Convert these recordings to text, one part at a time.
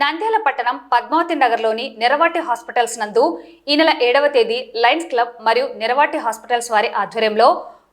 నంద్యాల పట్టణం పద్మావతి నగర్లోని నెరవాటి హాస్పిటల్స్ నందు ఈ నెల ఏడవ తేదీ లయన్స్ క్లబ్ మరియు నెరవాటి హాస్పిటల్స్ వారి ఆధ్వర్యంలో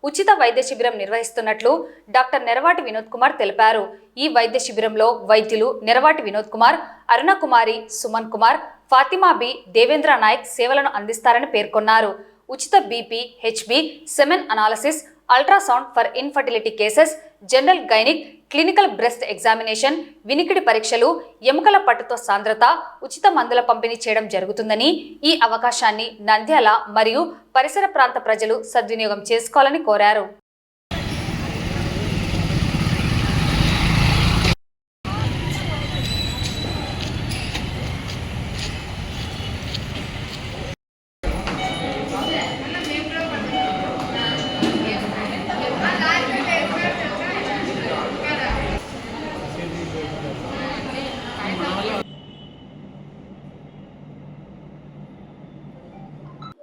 ఉచిత వైద్య శిబిరం నిర్వహిస్తున్నట్లు డాక్టర్ నెరవాటి వినోద్ కుమార్ తెలిపారు. ఈ వైద్య శిబిరంలో వైద్యులు నెరవాటి వినోద్ కుమార్ అరుణ కుమారి సుమన్ కుమార్ ఫాతిమా బి దేవేంద్ర నాయక్ సేవలను అందిస్తారని పేర్కొన్నారు. ఉచిత BP HB semen analysis ultrasound for infertility cases general gynaec clinical breast examination వినికిడి పరీక్షలు ఎముకల పట్టుతో సాంద్రత ఉచిత మందుల పంపిణీ చేయడం జరుగుతుందని ఈ అవకాశాన్ని నంద్యాల మరియు పరిసర ప్రాంత ప్రజలు సద్వినియోగం చేసుకోవాలని కోరారు.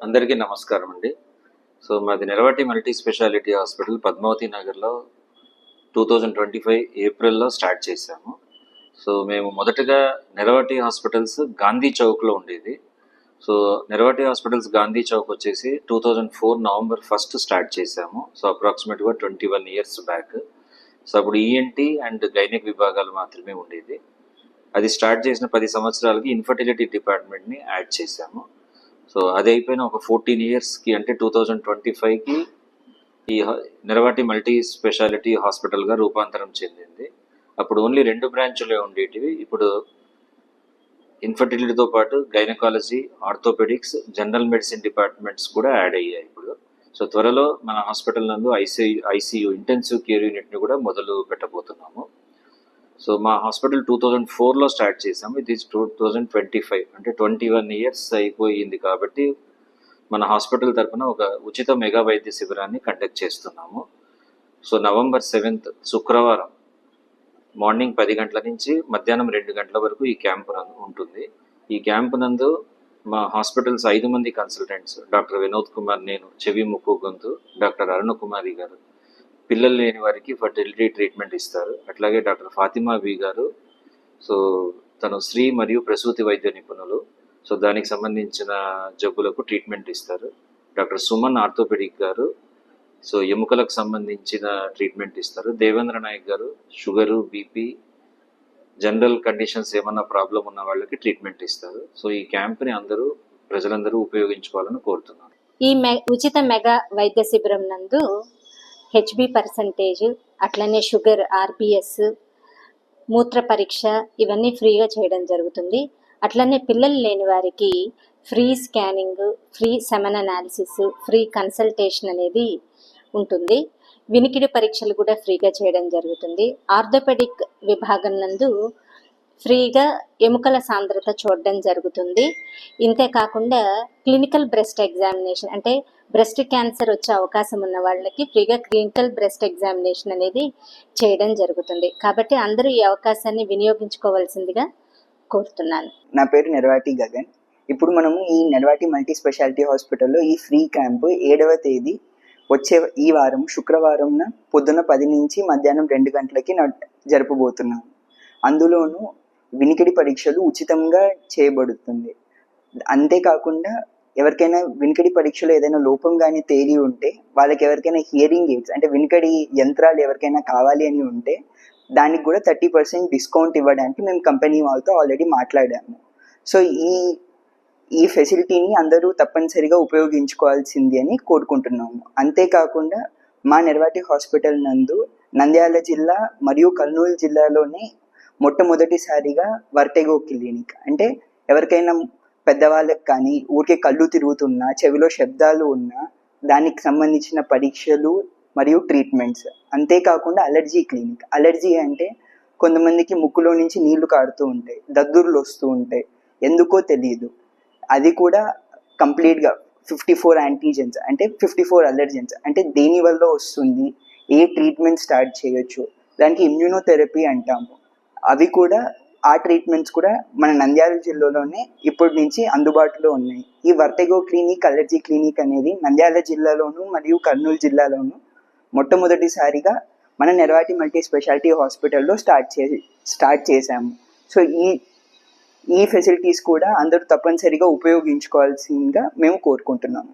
అందరికీ నమస్కారం అండి. సో మాది Niravati multi speciality hospital Padmavathi నగర్లో టూ థౌజండ్ ట్వంటీ ఫైవ్ ఏప్రిల్లో స్టార్ట్ చేశాము. సో మేము మొదటగా నిరవటి హాస్పిటల్స్ గాంధీ చౌక్లో ఉండేది. సో నిరవటి హాస్పిటల్స్ గాంధీ చౌక్ వచ్చేసి two thousand four November first start చేశాము. సో అప్రాక్సిమేట్గా twenty one years back. So అప్పుడు ఈఎన్టీ అండ్ గైనిక్ విభాగాలు మాత్రమే ఉండేది. అది స్టార్ట్ చేసిన పది సంవత్సరాలకి ఇన్ఫర్టిలిటీ డిపార్ట్మెంట్ని యాడ్ చేశాము. సో అది అయిపోయిన ఒక ఫోర్టీన్ ఇయర్స్కి అంటే టూ థౌజండ్ ట్వంటీ ఫైవ్కి ఈ నిరవాటి మల్టీ స్పెషాలిటీ హాస్పిటల్గా రూపాంతరం చెందింది. అప్పుడు ఓన్లీ రెండు బ్రాంచులే ఉండేటివి. ఇప్పుడు ఇన్ఫర్టిలిటీతో పాటు gynaecology orthopaedics general medicine departments కూడా యాడ్ అయ్యాయి ఇప్పుడు. సో త్వరలో మన హాస్పిటల్ నందు ఐసీయూ ఐసీయూ ఇంటెన్సివ్ కేర్ యూనిట్ని కూడా మొదలు పెట్టబోతున్నాము. సో మా హాస్పిటల్ టూ థౌజండ్ ఫోర్లో స్టార్ట్ చేసాము ఇది టూ థౌజండ్ ట్వంటీ ఫైవ్ అంటే ట్వంటీ వన్ ఇయర్స్ అయిపోయింది కాబట్టి మన హాస్పిటల్ తరపున ఒక ఉచిత మెగా వైద్య శిబిరాన్ని కండక్ట్ చేస్తున్నాము. సో నవంబర్ సెవెంత్ శుక్రవారం మార్నింగ్ పది గంటల నుంచి మధ్యాహ్నం రెండు గంటల వరకు ఈ క్యాంప్ నందు ఉంటుంది. ఈ క్యాంప్ నందు మా హాస్పిటల్స్ ఐదు మంది కన్సల్టెంట్స్ డాక్టర్ వినోద్ కుమార్ నేను చెవి ముక్కు గొంతు డాక్టర్ అరుణ్ కుమారి గారు పిల్లలు లేని వారికి ఫర్టిలిటీ ట్రీట్మెంట్ ఇస్తారు. అట్లాగే డాక్టర్ ఫాతిమా బి గారు సో తను స్త్రీ మరియు ప్రసూతి వైద్య నిపుణులు సో దానికి సంబంధించిన జబ్బులకు ట్రీట్మెంట్ ఇస్తారు. Doctor Suman orthopaedic garu so ఎముకలకు సంబంధించిన ట్రీట్మెంట్ ఇస్తారు. Devendra Nayak garu sugar BP general conditions ఏమన్నా ప్రాబ్లం ఉన్న వాళ్ళకి ట్రీట్మెంట్ ఇస్తారు. సో ఈ క్యాంప్ని అందరూ ప్రజలందరూ ఉపయోగించుకోవాలని కోరుతున్నాను. ఈ మె ఉచిత మెగా వైద్య శిబిరం నందు హెచ్బి పర్సంటేజ్ అట్లనే షుగర్ ఆర్బిఎస్ మూత్ర పరీక్ష ఇవన్నీ ఫ్రీగా చేయడం జరుగుతుంది. అట్లనే పిల్లలు లేని వారికి free scanning free semen analysis free consultation అనేది ఉంటుంది. వినికిడి పరీక్షలు కూడా ఫ్రీగా చేయడం జరుగుతుంది. ఆర్థోపెడిక్ విభాగం నందు ఫ్రీగా ఎముకల సాంద్రత చూడడం జరుగుతుంది. ఇంతే కాకుండా క్లినికల్ బ్రెస్ట్ ఎగ్జామినేషన్ అంటే బ్రెస్ట్ క్యాన్సర్ వచ్చే అవకాశం ఉన్న వాళ్ళకి ఫ్రీగా క్లినికల్ బ్రెస్ట్ ఎగ్జామినేషన్ అనేది చేయడం జరుగుతుంది. కాబట్టి అందరూ ఈ అవకాశాన్ని వినియోగించుకోవాల్సిందిగా కోరుతున్నాను. నా పేరు నెరవాటి గగన్. ఇప్పుడు మనము ఈ నెరవాటి మల్టీ స్పెషాలిటీ హాస్పిటల్లో ఈ ఫ్రీ క్యాంపు ఏడవ తేదీ వచ్చే ఈ వారం శుక్రవారంన పొద్దున పది నుంచి మధ్యాహ్నం రెండు గంటలకి జరపబోతున్నాం. అందులోనూ వినికిడి పరీక్షలు ఉచితంగా చేయబడుతుంది. అంతేకాకుండా ఎవరికైనా వినికిడి పరీక్షలో ఏదైనా లోపం కానీ తేలి ఉంటే వాళ్ళకి ఎవరికైనా హియరింగ్ ఎయిడ్స్ అంటే వినికిడి యంత్రాలు ఎవరికైనా కావాలి అని ఉంటే దానికి కూడా థర్టీ పర్సెంట్ డిస్కౌంట్ ఇవ్వడానికి మేము కంపెనీ వాళ్ళతో ఆల్రెడీ మాట్లాడాము. సో ఈ ఈ ఫెసిలిటీని అందరూ తప్పనిసరిగా ఉపయోగించుకోవాల్సింది అని కోరుకుంటున్నాము. అంతేకాకుండా మా నెరవాటి హాస్పిటల్ నందు నంద్యాల జిల్లా మరియు కర్నూలు జిల్లాలోనే మొట్టమొదటిసారిగా వర్టెగో క్లినిక్ అంటే ఎవరికైనా పెద్దవాళ్ళకి కానీ ఊరికే కళ్ళు తిరుగుతున్నా చెవిలో శబ్దాలు ఉన్నా దానికి సంబంధించిన పరీక్షలు మరియు ట్రీట్మెంట్స్. అంతేకాకుండా అలర్జీ క్లినిక్. అలర్జీ అంటే కొంతమందికి ముక్కులో నుంచి నీళ్ళు కారుతూ ఉంటాయి దద్దుర్లు వస్తూ ఉంటాయి. ఎందుకో తెలియదు అది కూడా కంప్లీట్గా ఫిఫ్టీ ఫోర్ యాంటీజెన్స్ అంటే ఫిఫ్టీ ఫోర్ అలర్జెన్స్. అంటే దేని వల్ల వస్తుంది ఏ ట్రీట్మెంట్ స్టార్ట్ చేయొచ్చు దానికి ఇమ్యూనోథెరపీ అంటాము. అవి కూడా ఆ ట్రీట్మెంట్స్ కూడా మన నంద్యాల జిల్లాలోనే ఇప్పటి నుంచి అందుబాటులో ఉన్నాయి. ఈ వర్టెగో క్లినిక్ అలర్జీ క్లినిక్ అనేది నంద్యాల జిల్లాలోను మరియు కర్నూలు జిల్లాలోను మొట్టమొదటిసారిగా మన నెరవాటి మల్టీ స్పెషాలిటీ హాస్పిటల్లో స్టార్ట్ చే స్టార్ట్ చేశాము. సో ఈ ఈ ఫెసిలిటీస్ కూడా అందరూ తప్పనిసరిగా ఉపయోగించుకోవాల్సిందిగా మేము కోరుకుంటున్నాము.